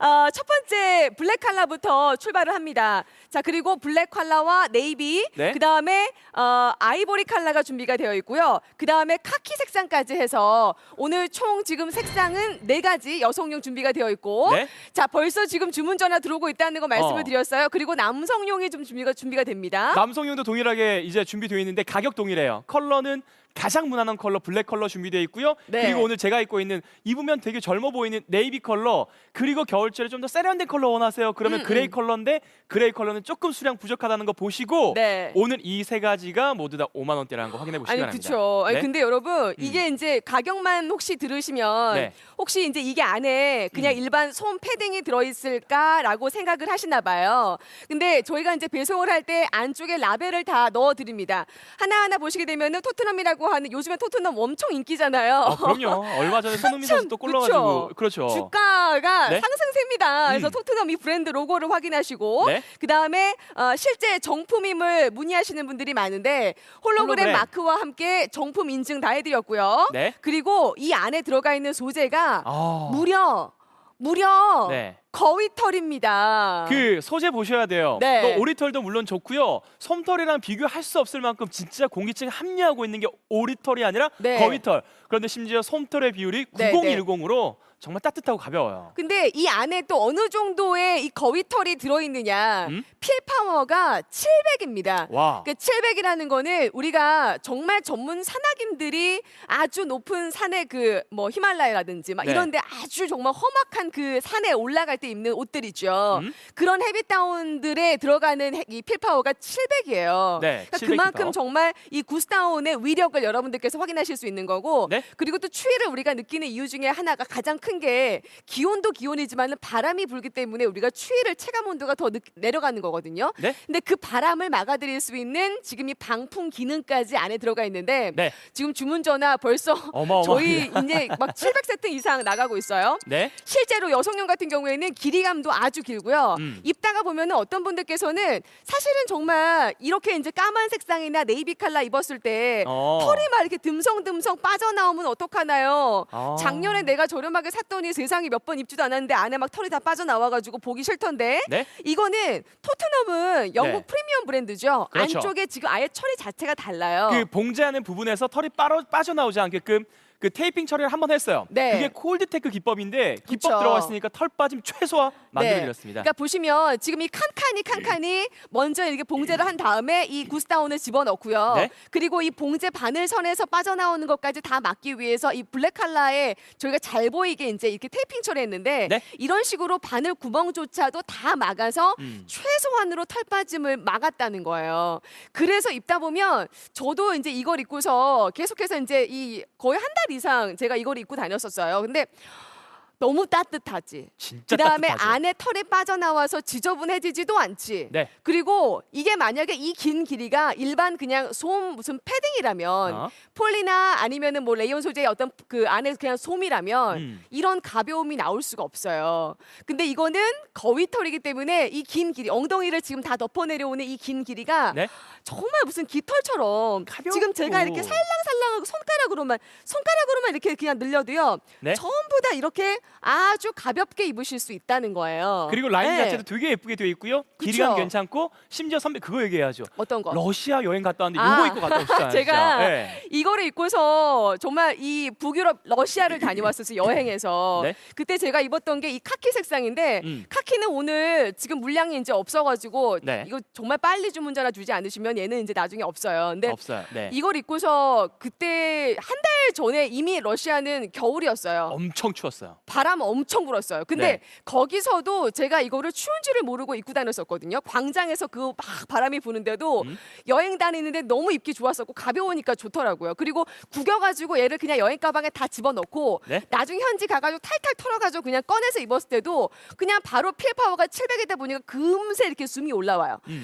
어, 첫 번째 블랙 컬러부터 출발을 합니다. 자 그리고 블랙 컬러와 네이비, 네. 그 다음에 어, 아이보리 컬러가 준비가 되어 있고요. 그 다음에 카키 색상까지 해서 오늘 총 지금 색상은 네 가지 여성용 준비가 되어 있고, 네. 자 벌써 지금 주문 전화 들어오고 있다는 거 말씀을 어. 드렸어요. 그리고 남성용이 좀 준비가 준비가 됩니다. 남성용도 동일하게 이제 준비되어 있는데 가격 동일해요. 컬러는 가장 무난한 컬러 블랙 컬러 준비되어 있고요. 네. 그리고 오늘 제가 입고 있는 입으면 되게 젊어 보이는 네이비 컬러 그리고 겨울철에 좀 더 세련된 컬러 원하세요. 그러면 음, 그레이 음. 컬러인데 그레이 컬러는 조금 수량 부족하다는 거 보시고 네. 오늘 이 세 가지가 모두 다 5만 원대라는 거 확인해 보시기 아니 바랍니다. 그렇죠. 아니 네. 근데 여러분 이게 이제 가격만 혹시 들으시면 네. 혹시 이제 이게 안에 그냥 음. 일반 솜 패딩이 들어있을까라고 생각을 하시나 봐요. 근데 저희가 이제 배송을 할 때 안쪽에 라벨을 다 넣어드립니다. 하나하나 보시게 되면은 토트넘이라고 하는 요즘에 토트넘 엄청 인기잖아요. 아, 그럼요. 얼마 전에 손흥민 선수 또. 골라가지고 그렇죠. 주가가 네. 상승세입니다. 그래서 음. 토트넘 이 브랜드 로고를 확인하시고 네. 그 다음에 어, 실제 정품임을 문의하시는 분들이 많은데 홀로그램, 홀로그램. 마크와 함께 정품 인증 다 해드렸고요. 네. 그리고 이 안에 들어가 있는 소재가 아. 무려 무려 네. 거위털입니다. 그 소재 보셔야 돼요. 네. 또 오리털도 물론 좋고요. 솜털이랑 비교할 수 없을 만큼 진짜 공기층 함유하고 있는 게 오리털이 아니라 네. 거위털. 그런데 심지어 솜털의 비율이 네, 9010으로 정말 따뜻하고 가벼워요. 근데 이 안에 또 어느 정도의 이 거위털이 들어있느냐? 음? 필 파워가 700입니다. 와. 그 700이라는 거는 우리가 정말 전문 산악인들이 아주 높은 산에 그뭐 히말라야라든지 막 네. 이런데 아주 정말 험악한 그 산에 올라갈 때 입는 옷들이죠. 음? 그런 헤비다운들에 들어가는 해- 이 필파워가 700이에요. 네, 그러니까 700 그만큼. 정말 이 구스다운의 위력을 여러분들께서 확인하실 수 있는 거고 네. 그리고 또 추위를 우리가 느끼는 이유 중에 하나가 가장 큰게 기온도 기온이지만 바람이 불기 때문에 우리가 추위를 체감 온도가 더 느- 내려가는 거거든요. 네. 근데 그 바람을 막아드릴 수 있는 지금 이 방풍 기능까지 안에 들어가 있는데 네. 지금 주문 전화 벌써. 저희 이제 막 700세트 이상 나가고 있어요. 네. 실제로 여성용 같은 경우에는 길이감도 아주 길고요. 음. 입다가 보면은 어떤 분들께서는 사실은 정말 이렇게 이제 까만 색상이나 네이비 칼라 입었을 때 어. 털이 막 이렇게 듬성듬성 빠져나오면 어떡하나요? 아. 작년에 내가 저렴하게 샀더니 세상에 몇 번 입지도 않았는데 안에 막 털이 다 빠져나와가지고 보기 싫던데 네. 이거는 토트넘은 영국 네. 프리미엄 브랜드죠. 그렇죠. 안쪽에 지금 아예 처리 자체가 달라요. 그 봉제하는 부분에서 털이 빠져, 빠져나오지 않게끔 그 테이핑 처리를 한 번 했어요. 네. 그게 콜드테크 기법인데 기법 그쵸. 들어갔으니까 털 빠짐 최소화 만들어 드렸습니다. 그러니까 보시면 지금 이 칸칸이 칸칸이 먼저 이렇게 봉제를 한 다음에 이 구스다운을 집어넣고요. 네. 그리고 이 봉제 바늘 선에서 빠져나오는 것까지 다 막기 위해서 이 블랙 칼라에 저희가 잘 보이게 이제 이렇게 테이핑 처리했는데 네. 이런 식으로 바늘 구멍조차도 다 막아서 음. 최소한으로 털 빠짐을 막았다는 거예요. 그래서 입다 보면 저도 이제 이걸 입고서 계속해서 이제 이 거의 한 달 이상 제가 이걸 입고 다녔었어요. 근데 너무 따뜻하지. 진짜 그 다음에 따뜻하죠. 안에 털이 빠져나와서 지저분해지지도 않지. 네. 그리고 이게 만약에 이 긴 길이가 일반 그냥 솜 무슨 패딩이라면 어. 폴리나 아니면은 뭐 레이온 소재의 어떤 그 안에 그냥 솜이라면 음. 이런 가벼움이 나올 수가 없어요. 근데 이거는 거위 털이기 때문에 이 긴 길이 엉덩이를 지금 다 덮어 내려오는 이 긴 길이가 네. 정말 무슨 깃털처럼 가볍고. 지금 제가 이렇게 살랑살랑하고 손가락으로만 손가락으로만 이렇게 그냥 늘려도요. 네. 전부 다 이렇게 아주 가볍게 입으실 수 있다는 거예요. 그리고 라인 네. 자체도 되게 예쁘게 되어 있고요. 길이감 괜찮고 심지어 선배 그거 얘기해야죠. 어떤 거? 러시아 여행 갔다 왔는데 아. 이거 입고 갔다 오셨잖아요. 제가. 네. 이거를 입고서 정말 이 북유럽 러시아를 다녀왔었어요 여행에서 네. 그때 제가 입었던 게 이 카키 색상인데 음. 카키는 오늘 지금 물량이 이제 없어가지고 네. 이거 정말 빨리 주문 전화 주지 않으시면 얘는 이제 나중에 없어요. 근데 없어요. 네. 이걸 입고서 그때 한 달 전에 이미 러시아는 겨울이었어요. 엄청 추웠어요. 바람 엄청 불었어요. 근데 네. 거기서도 제가 이거를 추운 줄을 모르고 입고 다녔었거든요. 광장에서 그 막 바람이 부는데도 음. 여행 다니는데 너무 입기 좋았었고 가벼우니까 좋더라고요. 그리고 구겨가지고 얘를 그냥 여행 가방에 다 집어넣고 네. 나중에 현지 가가지고 탈탈 털어가지고 그냥 꺼내서 입었을 때도 그냥 바로 필 파워가 700이다 보니까 금세 이렇게 숨이 올라와요. 음.